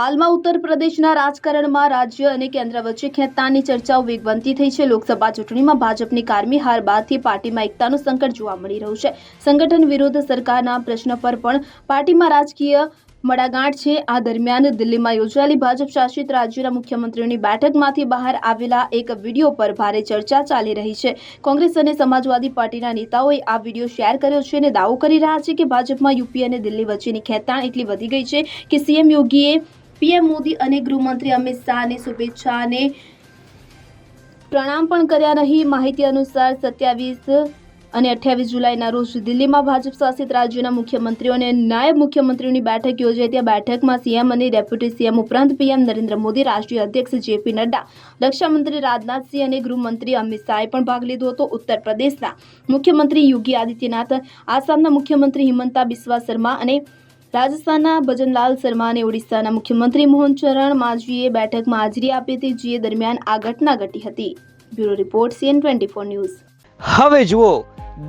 હાલમાં ઉત્તર પ્રદેશના રાજકારણમાં રાજ્ય અને કેન્દ્ર વચ્ચે ખેંચતાણની ચર્ચાઓ વેગવંતી થઈ છે. લોકસભા ચૂંટણીમાં ભાજપની કારમી હાર બાદથી પાર્ટીમાં એકતાનું સંકટ જોવા મળી રહ્યું છે. સંગઠન વિરોધ સરકારના પ્રશ્ન પર પણ પાર્ટીમાં રાજકીય મડાગાંઠ છે. આ દરમિયાન દિલ્હીમાં યોજાયેલી ભાજપ શાસિત રાજ્યના મુખ્યમંત્રીઓની બેઠકમાંથી બહાર આવેલા એક વીડિયો પર ભારે ચર્ચા ચાલી રહી છે. કોંગ્રેસ અને સમાજવાદી પાર્ટીના નેતાઓએ આ વીડિયો શેર કર્યો છે અને દાવો કરી રહ્યા છે કે ભાજપમાં યુપી અને દિલ્હી વચ્ચેની ખેંચાણ એટલી વધી ગઈ છે કે સીએમ યોગીએ પીએમ મોદી અને ગૃહમંત્રી અમિત શાહને શુભેચ્છા અને પ્રણામ પણ કર્યા નહીં માહિતી અનુસાર સત્યાવીસ અને અઠ્યાવીસ જુલાઈના રોજ દિલ્હીમાં ભાજપ શાસિત રાજ્યોના મુખ્યમંત્રીઓ અને નાયબ મુખ્યમંત્રીઓની બેઠક યોજાઈ ત્યાં બેઠકમાં સીએમ અને ડેપ્યુટી સીએમ ઉપરાંત પીએમ નરેન્દ્ર મોદી, રાષ્ટ્રીય અધ્યક્ષ જેપી નડ્ડા, રક્ષામંત્રી રાજનાથસિંહ અને ગૃહમંત્રી અમિત શાહે પણ ભાગ લીધો હતો. ઉત્તર પ્રદેશના મુખ્યમંત્રી યોગી આદિત્યનાથ, આસામના મુખ્યમંત્રી હિમંતા બિસ્વા શર્મા અને રાજસ્થાનના ભજનલાલ શર્મા અને ઓડિશાના મુખ્યમંત્રી મોહન ચરણ માઝીએ બેઠકમાં હાજરી આપી હતી જે દરમિયાન આ ઘટના ઘટી હતી. Bureau report CN twenty four news. હવે જુઓ,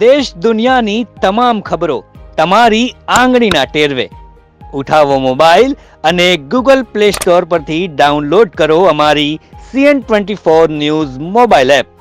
દેશ દુનિયાની તમામ ખબરો તમારી આંગળીના ટેરવે. ઉઠાવો મોબાઈલ અને ગૂગલ પ્લે સ્ટોર પરથી ડાઉનલોડ કરો અમારી CN twenty four news mobile app.